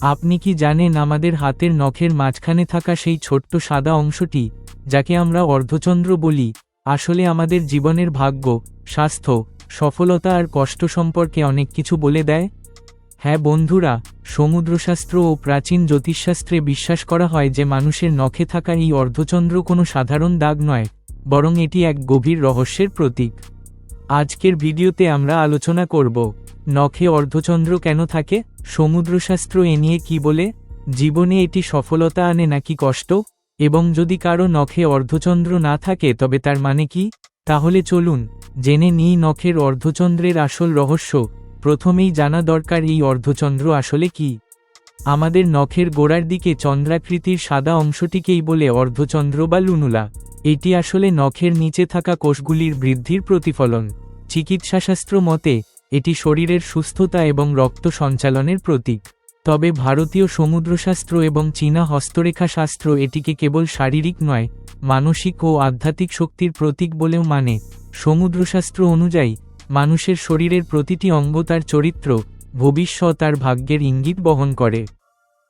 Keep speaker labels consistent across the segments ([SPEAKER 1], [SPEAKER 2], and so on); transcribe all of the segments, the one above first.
[SPEAKER 1] আপনি কি জানেন আমাদের হাতের নখের মাঝখানে থাকা সেই ছোট্ট সাদা অংশটি, যাকে আমরা অর্ধচন্দ্র বলি? আসলে আমাদের জীবনের ভাগ্য, স্বাস্থ্য, সফলতা আর কষ্ট সম্পর্কে অনেক কিছু বলে দেয়। হ্যাঁ বন্ধুরা, সমুদ্রশাস্ত্র ও প্রাচীন জ্যোতিষশাস্ত্রে বিশ্বাস করা হয় যে মানুষের নখে থাকা এই অর্ধচন্দ্র কোনো সাধারণ দাগ নয়, বরং এটি এক গভীর রহস্যের প্রতীক। আজকের ভিডিওতে আমরা আলোচনা করব, নখে অর্ধচন্দ্র কেন থাকে, সমুদ্রশাস্ত্র এ নিয়ে কি বলে, জীবনে এটি সফলতা আনে নাকি কষ্ট, এবং যদি কারও নখে অর্ধচন্দ্র না থাকে তবে তার মানে কি? তাহলে চলুন, জেনে নিই নখের অর্ধচন্দ্রের আসল রহস্য, প্রথমেই জানা দরকার এই অর্ধচন্দ্র আসলে কি। আমাদের নখের গোড়ার দিকে চন্দ্রাকৃতির সাদা অংশটিকেই বলে অর্ধচন্দ্র বা লুনুলা। এটি আসলে নখের নিচে থাকা কোষগুলির বৃদ্ধির প্রতিফলন। চিকিৎসাশাস্ত্র মতে, এটি শরীরের সুস্থতা এবং রক্ত সঞ্চালনের প্রতীক। তবে ভারতীয় সমুদ্রশাস্ত্র এবং চীনা হস্তরেখা শাস্ত্র এটিকে কেবল শারীরিক নয়, মানসিক ও আধ্যাত্মিক শক্তির প্রতীক বলেও মানে। সমুদ্রশাস্ত্র অনুযায়ী, মানুষের শরীরের প্রতিটি অঙ্গ তার চরিত্র, ভবিষ্যৎ আর ভাগ্যের ইঙ্গিত বহন করে।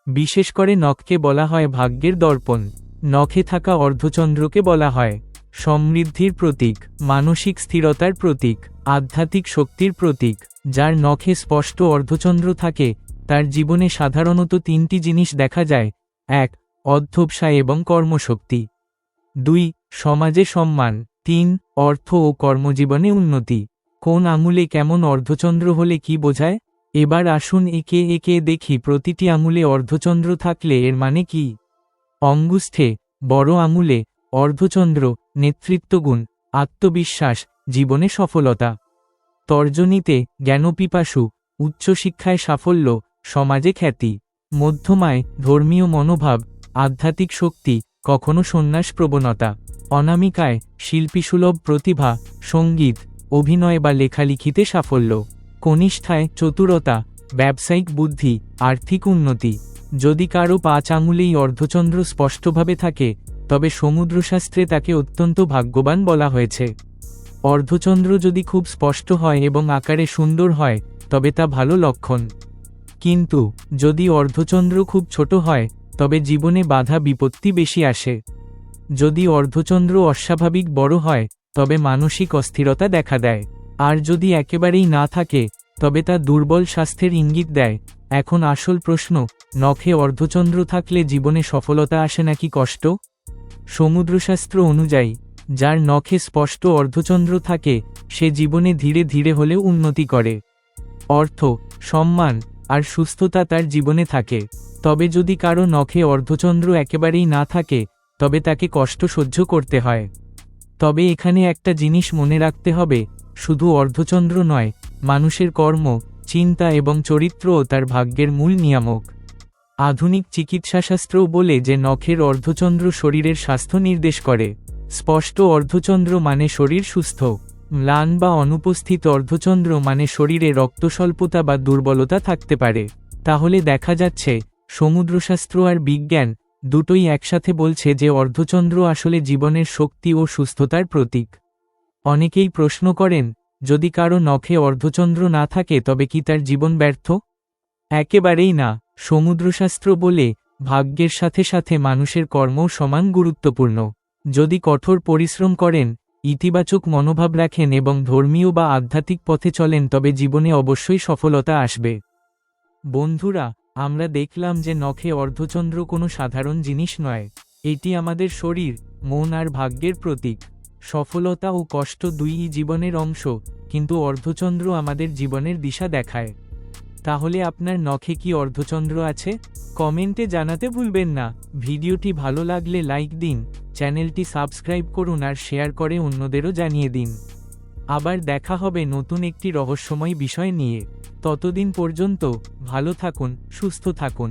[SPEAKER 1] বিশেষ করে নখকে বলা হয় ভাগ্যের দর্পণ। নখে থাকা অর্ধচন্দ্রকে বলা হয় সমৃদ্ধির প্রতীক, মানসিক স্থিরতার প্রতীক, আধ্যাত্মিক শক্তির প্রতীক। যার নখে স্পষ্ট অর্ধচন্দ্র থাকে, তার জীবনে সাধারণত তিনটি জিনিস দেখা যায়, এক, অধ্যবসায় এবং কর্মশক্তি। দুই, সমাজে সম্মান। তিন, অর্থ ও কর্মজীবনে উন্নতি। কোন আঙুলে কেমন অর্ধচন্দ্র হলে কি বোঝায়? এবার আসুন একে একে দেখি প্রতিটি আঙুলে অর্ধচন্দ্র থাকলে এর মানে কি? অঙ্গুষ্ঠে, বড় আঙুলে অর্ধচন্দ্র নেতৃত্বগুণ আত্মবিশ্বাস, জীবনে সফলতা। তর্জনীতে, জ্ঞানপিপাসু, উচ্চশিক্ষায় সাফল্য, সমাজে খ্যাতি। মধ্যমায়, ধর্মীয় মনোভাব, আধ্যাত্মিক শক্তি, কখনো সন্ন্যাস প্রবণতা অনামিকায়, শিল্পীসুলভ প্রতিভা, সংগীত, অভিনয় বা লেখালিখিতে সাফল্য। কনিষ্ঠায় চতুরতা, ব্যবসায়িক বুদ্ধি, আর্থিক উন্নতি। যদি কারও পাঁচ আঙুলেই অর্ধচন্দ্র স্পষ্টভাবে থাকে, তবে সমুদ্রশাস্ত্রে তাকে অত্যন্ত ভাগ্যবান বলা হয়েছে। অর্ধচন্দ্র যদি খুব স্পষ্ট হয় এবং আকারে সুন্দর হয়, তবে তা ভালো লক্ষণ। কিন্তু, যদি অর্ধচন্দ্র খুব ছোট হয়, তবে জীবনে বাধা বিপত্তি বেশি আসে। যদি অর্ধচন্দ্র অস্বাভাবিক বড় হয়, তবে মানসিক অস্থিরতা দেখা দেয়। আর যদি একেবারেই না থাকে, তবে তা দুর্বল স্বাস্থ্যের ইঙ্গিত দেয়। এখন আসল প্রশ্ন, নখে অর্ধচন্দ্র থাকলে জীবনে সফলতা আসে নাকি কষ্ট? সমুদ্রশাস্ত্র অনুযায়ী, যার নখে স্পষ্ট অর্ধচন্দ্র থাকে, সে জীবনে ধীরে ধীরে হলেও উন্নতি করে। অর্থ, সম্মান, আর সুস্থতা তার জীবনে থাকে। তবে যদি কারও নখে অর্ধচন্দ্র একেবারেই না থাকে, তবে তাকে কষ্ট সহ্য করতে হয়। তবে এখানে একটা জিনিস মনে রাখতে হবে শুধু অর্ধচন্দ্র নয়, মানুষের কর্ম, চিন্তা এবং চরিত্রও তার ভাগ্যের মূল নিয়ামক। আধুনিক চিকিৎসাশাস্ত্রও বলে যে নখের অর্ধচন্দ্র শরীরের স্বাস্থ্য নির্দেশ করে। স্পষ্ট অর্ধচন্দ্র মানে শরীর সুস্থ। ম্লান বা অনুপস্থিত অর্ধচন্দ্র মানে শরীরে রক্তস্বল্পতা বা দুর্বলতা থাকতে পারে। তাহলে দেখা যাচ্ছে, সমুদ্রশাস্ত্র আর বিজ্ঞান দুটোই একসাথে বলছে যে অর্ধচন্দ্র আসলে জীবনের শক্তি ও সুস্থতার প্রতীক। অনেকেই প্রশ্ন করেন, যদি কারও নখে অর্ধচন্দ্র না থাকে তবে কি তার জীবন ব্যর্থ? একেবারেই না, সমুদ্রশাস্ত্র বলে, ভাগ্যের সাথে সাথে মানুষের কর্মও সমান গুরুত্বপূর্ণ। যদি কঠোর পরিশ্রম করেন, ইতিবাচক মনোভাব রাখেন এবং ধর্মীয় বা আধ্যাত্মিক পথে চলেন তবে জীবনে অবশ্যই সফলতা আসবে। বন্ধুরা, আমরা দেখলাম যে নখে অর্ধচন্দ্র কোনো সাধারণ জিনিস নয়। এটি আমাদের শরীর, মন আর ভাগ্যের প্রতীক। সফলতা ও কষ্ট দুইই জীবনের অংশ, কিন্তু অর্ধচন্দ্র আমাদের জীবনের দিশা দেখায়। তাহলে আপনার নখে কি অর্ধচন্দ্র আছে? কমেন্টে জানাতে ভুলবেন না। ভিডিওটি ভালো লাগলে লাইক দিন, চ্যানেলটি সাবস্ক্রাইব করুন আর শেয়ার করে অন্যদেরও জানিয়ে দিন। আবার দেখা হবে নতুন একটি রহস্যময় বিষয় নিয়ে। ততদিন পর্যন্ত ভালো থাকুন, সুস্থ থাকুন।